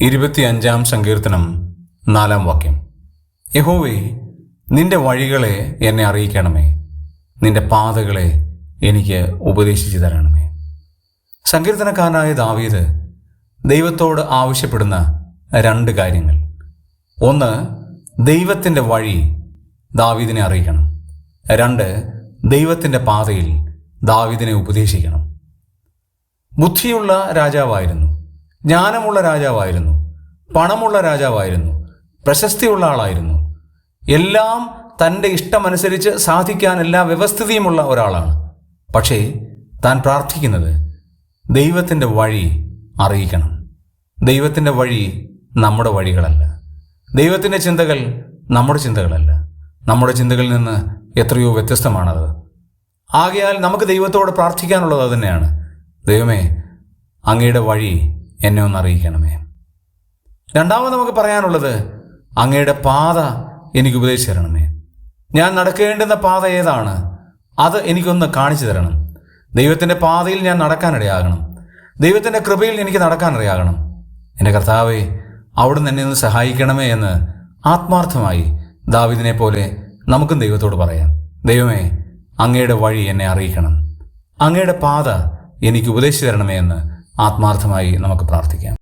ഇരുപത്തിയഞ്ചാം സങ്കീർത്തനം നാലാം വാക്യം. യഹോവേ നിന്റെ വഴികളെ എന്നെ അറിയിക്കണമേ. നിന്റെ പാതകളെ എനിക്ക് ഉപദേശിച്ചു തരണമേ. സങ്കീർത്തനക്കാരനായ ദാവീദ് ദൈവത്തോട് ആവശ്യപ്പെടുന്ന രണ്ട് കാര്യങ്ങൾ. ഒന്ന് ദൈവത്തിന്റെ വഴി ദാവീദിനെ അറിയിക്കണം. രണ്ട് ദൈവത്തിന്റെ പാതയിൽ ദാവീദിനെ ഉപദേശിക്കണം. ബുദ്ധിയുള്ള രാജാവായിരുന്നു. ജ്ഞാനമുള്ള രാജാവായിരുന്നു. പണമുള്ള രാജാവായിരുന്നു. പ്രശസ്തിയുള്ള ആളായിരുന്നു. എല്ലാം തന്റെ ഇഷ്ടമനുസരിച്ച് സാധിക്കാൻ എല്ലാ വ്യവസ്ഥിതിയുമുള്ള ഒരാളാണ്. പക്ഷേ താൻ പ്രാർത്ഥിക്കുന്നത് ദൈവത്തിന്റെ വഴി അറിയിക്കണം. ദൈവത്തിന്റെ വഴി നമ്മുടെ വഴികളല്ല. ദൈവത്തിന്റെ ചിന്തകൾ നമ്മുടെ ചിന്തകളല്ല. നമ്മുടെ ചിന്തകളിൽ നിന്ന് എത്രയോ വ്യത്യസ്തമാണത്. ആകയാൽ നമുക്ക് ദൈവത്തോട് പ്രാർത്ഥിക്കാനുള്ളത് തന്നെയാണ്. ദൈവമേ അങ്ങയുടെ വഴി എന്നെ ഒന്ന് അറിയിക്കണമേ. രണ്ടാമത് നമുക്ക് പറയാനുള്ളത് അങ്ങയുടെ പാത എനിക്ക് ഉപദേശിച്ചു തരണമേ. ഞാൻ നടക്കേണ്ടുന്ന പാത ഏതാണ്? അത് എനിക്കൊന്ന് കാണിച്ചു തരണം. ദൈവത്തിന്റെ പാതയിൽ ഞാൻ നടക്കാനിടയാകണം. ദൈവത്തിന്റെ കൃപയിൽ എനിക്ക് നടക്കാനിടയാകണം. എന്റെ കർത്താവെ അവിടുന്ന് എന്നെ ഒന്ന് സഹായിക്കണമേ എന്ന് ആത്മാർത്ഥമായി ദാവിദിനെ പോലെ നമുക്കും ദൈവത്തോട് പറയാം. ദൈവമേ അങ്ങയുടെ വഴി എന്നെ അറിയിക്കണം. അങ്ങയുടെ പാത എനിക്ക് ഉപദേശിച്ചു തരണമേ എന്ന് ആത്മാർത്ഥമായി നമുക്ക് പ്രാർത്ഥിക്കാം.